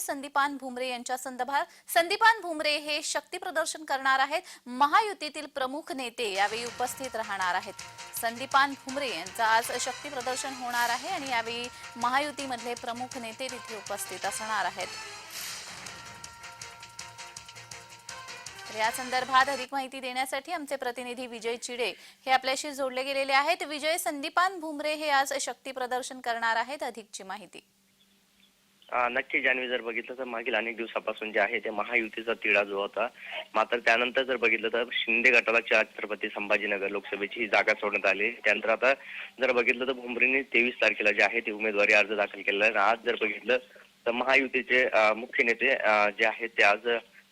संदीपान भुमरे यांच्या संदर्भात. संदीपान भुमरे हे शक्ती प्रदर्शन करणार आहेत. महायुतीतील प्रमुख नेते यावेळी उपस्थित राहणार आहेत. संदीपान भुमरे यांचं आज शक्ती प्रदर्शन होणार आहे आणि यावेळी महायुतीमधले प्रमुख नेते तिथे उपस्थित असणार आहेत. या संदर्भात अधिक माहिती देण्यासाठी आमचे प्रतिनिधी विजय चिडे हे आपल्याशी जोडले गेलेले आहेत. विजय संदीपान भुमरे हे आज शक्ती प्रदर्शन करणार आहेत. अधिकची माहिती. नक्की जानवी जर बघितलं तर मागील अनेक दिवसापासून जे आहे ते महायुतीचा तिढा जो होता मात्र त्यानंतर जर बघितलं तर शिंदे गटाला छत्रपती संभाजीनगर लोकसभेची ही जागा सोडण्यात आली. त्यानंतर आता जर बघितलं तर भुमरेंनी तेवीस तारखेला जे आहे ते उमेदवारी अर्ज दाखल केलेला आहे. आणि आज जर बघितलं तर महायुतीचे मुख्य नेते जे आहेत ते आज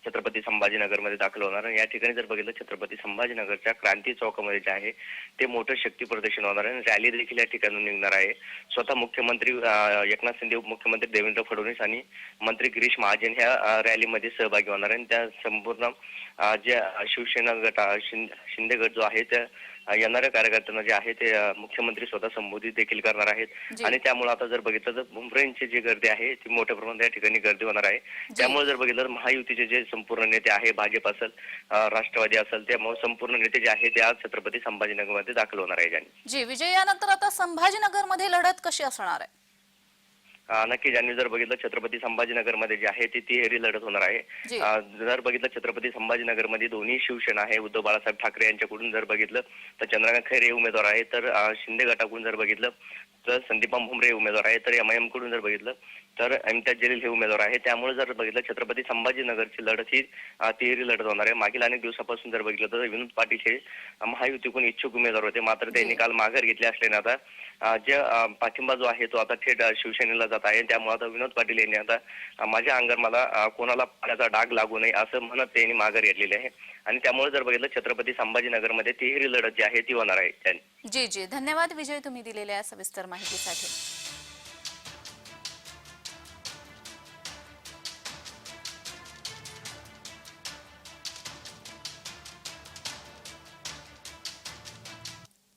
छत्रपती संभाजीनगरमध्ये दाखल होणार आणि या ठिकाणी जर बघितलं छत्रपती संभाजीनगरच्या क्रांती चौकामध्ये जे आहे ते मोठं शक्ती प्रदर्शन होणार आहे. रॅली देखील या ठिकाणी निघणार आहे. स्वतः मुख्यमंत्री एकनाथ शिंदे उपमुख्यमंत्री देवेंद्र फडणवीस आणि मंत्री गिरीश महाजन ह्या रॅलीमध्ये सहभागी होणार आहे त्या संपूर्ण जे शिवसेना गट शिंदे गट जो आहे त्या येणाऱ्या कार्यकर्त्यांना जे आहे ते मुख्यमंत्री स्वतः संबोधित देखील करणार आहेत. आणि त्यामुळे आता जर बघितलं तर भुमरेंची जी गर्दी आहे ती मोठ्या प्रमाणात या ठिकाणी गर्दी होणार आहे. त्यामुळे जर बघितलं तर महायुतीचे जे संपूर्ण नेते आहे भाजप असेल राष्ट्रवादी असेल त्यामुळे संपूर्ण नेते जे आहे ते आज छत्रपती संभाजीनगरमध्ये दाखल होणार आहे जी. विजय यानंतर आता संभाजीनगरमध्ये लढत कशी असणार आहे? अं, नक्की ज्यांनी जर बघितलं छत्रपती संभाजीनगरमध्ये जे आहे ती तिहेरी लढत होणार. आहे जर बघितलं छत्रपती संभाजीनगरमध्ये दोन्ही शिवसेना आहे उद्धव बाळासाहेब ठाकरे यांच्याकडून जर बघितलं तर चंद्रकांत खैरे उमेदवार आहे तर शिंदे गटाकडून जर बघितलं तर संदीपान भुमरे उमेदवार आहे तर एम आय एमकडून जर बघितलं तर इम्तियाज जलील हे उमेदवार आहे त्यामुळे जर बघितलं छत्रपती संभाजीनगरची लढत ही तिहेरी लढत होणार आहे. मागील अनेक दिवसापासून जर बघितलं तर विनोद पाटील हे महायुतीकडून इच्छुक उमेदवार होते. मात्र त्यांनी काल माघार घेतली असल्याने आता जे पाठिंबा जो आहे तो आता थेट शिवसेनेला जात आहे. त्यामुळे आता विनोद पाटील यांनी आता माझ्या अंगावर मला कोणाला पाण्याचा डाग लागू नये असं म्हणत त्यांनी माघार घेतलेली आहे. आणि त्यामुळे जर बघितलं छत्रपती संभाजीनगरमध्ये तिहेरी लढत जी आहे ती होणार आहे. जी जी. धन्यवाद विजय तुम्ही दिलेल्या सविस्तर माहितीसाठी.